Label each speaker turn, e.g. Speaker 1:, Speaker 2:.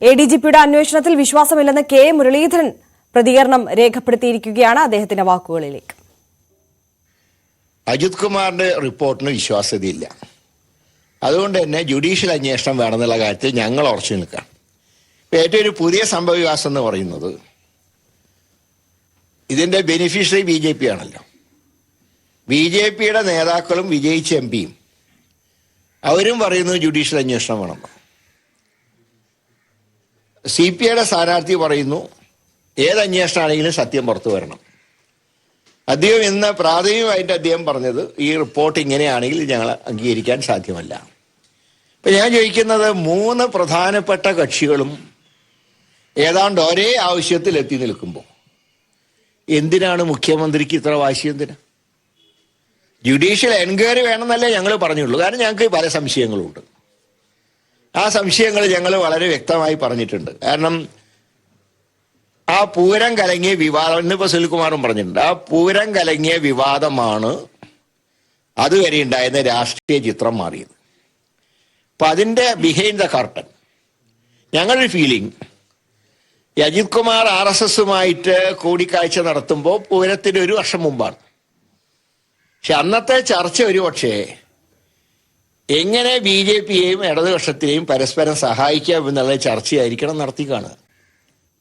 Speaker 1: A D G പിയുടെ അന്വേഷണത്തിൽ വിശ്വാസമില്ലെന്ന് K Muraleedharan പ്രതികരണം രേഖപ്പെടുത്തിയിരിക്കുകയാണ് അദ്ദേഹത്തിന്റെ വാക്കുകളിലേക്ക്.
Speaker 2: അജിത് കുമാറിന്റെ റിപ്പോർട്ടിന് വിശ്വാസ്യതയില്ല. അതുകൊണ്ട് തന്നെ ജുഡീഷ്യൽ അന്വേഷണം വേണമെന്നുള്ള കാര്യത്തിൽ ഞങ്ങൾ ഉറച്ചു നിൽക്കാം ഏറ്റവും ഒരു പുതിയ സംഭവവികാസം എന്ന് പറയുന്നത് ഇതിന്റെ ബെനിഫിഷ്യറി ബി ജെ പി ആണല്ലോ. ബി ജെ പിയുടെ നേതാക്കളും വിജയിച്ച എം പിയും അവരും പറയുന്നത് ജുഡീഷ്യൽ അന്വേഷണം വേണം. സി പി ഐയുടെ സ്ഥാനാർത്ഥി പറയുന്നു ഏത് അന്വേഷണമാണെങ്കിലും സത്യം പുറത്തു വരണം. അദ്ദേഹം ഇന്ന് പ്രാഥമികമായിട്ട് അദ്ദേഹം പറഞ്ഞത് ഈ റിപ്പോർട്ട് ഇങ്ങനെയാണെങ്കിൽ ഞങ്ങൾ അംഗീകരിക്കാൻ സാധ്യമല്ല. ഇപ്പം ഞാൻ ചോദിക്കുന്നത് മൂന്ന് പ്രധാനപ്പെട്ട കക്ഷികളും ഏതാണ്ട് ഒരേ ആവശ്യത്തിൽ എത്തി നിൽക്കുമ്പോൾ എന്തിനാണ് മുഖ്യമന്ത്രിക്ക് ഇത്ര വാശി എന്തിനാ? ജുഡീഷ്യൽ എൻക്വയറി വേണമെന്നല്ലേ ഞങ്ങൾ പറഞ്ഞുള്ളൂ. കാരണം ഞങ്ങൾക്ക് പല സംശയങ്ങളുണ്ട്. ആ സംശയങ്ങൾ ഞങ്ങൾ വളരെ വ്യക്തമായി പറഞ്ഞിട്ടുണ്ട്. കാരണം ആ പൂരം കലങ്ങിയ വിവാദം ഇന്നിപ്പോ സുനിൽകുമാറും പറഞ്ഞിട്ടുണ്ട്. ആ പൂരം കലങ്ങിയ വിവാദമാണ് അതുവരെ ഉണ്ടായിരുന്ന രാഷ്ട്രീയ ചിത്രം മാറിയത്. അപ്പൊ അതിന്റെ ബിഹൈൻഡ് ദ കർട്ടൻ ഞങ്ങളുടെ feeling Ajith Kumar R S എസുമായിട്ട് കൂടിക്കാഴ്ച നടത്തുമ്പോൾ പൂരത്തിന് ഒരു വർഷം മുമ്പാണ്. പക്ഷെ അന്നത്തെ ചർച്ച ഒരു പക്ഷേ എങ്ങനെ ബി ജെ പിയെയും ഇടതുപക്ഷത്തെയും പരസ്പരം സഹായിക്കാം എന്നുള്ള ചർച്ചയായിരിക്കണം നടത്തി കാണുക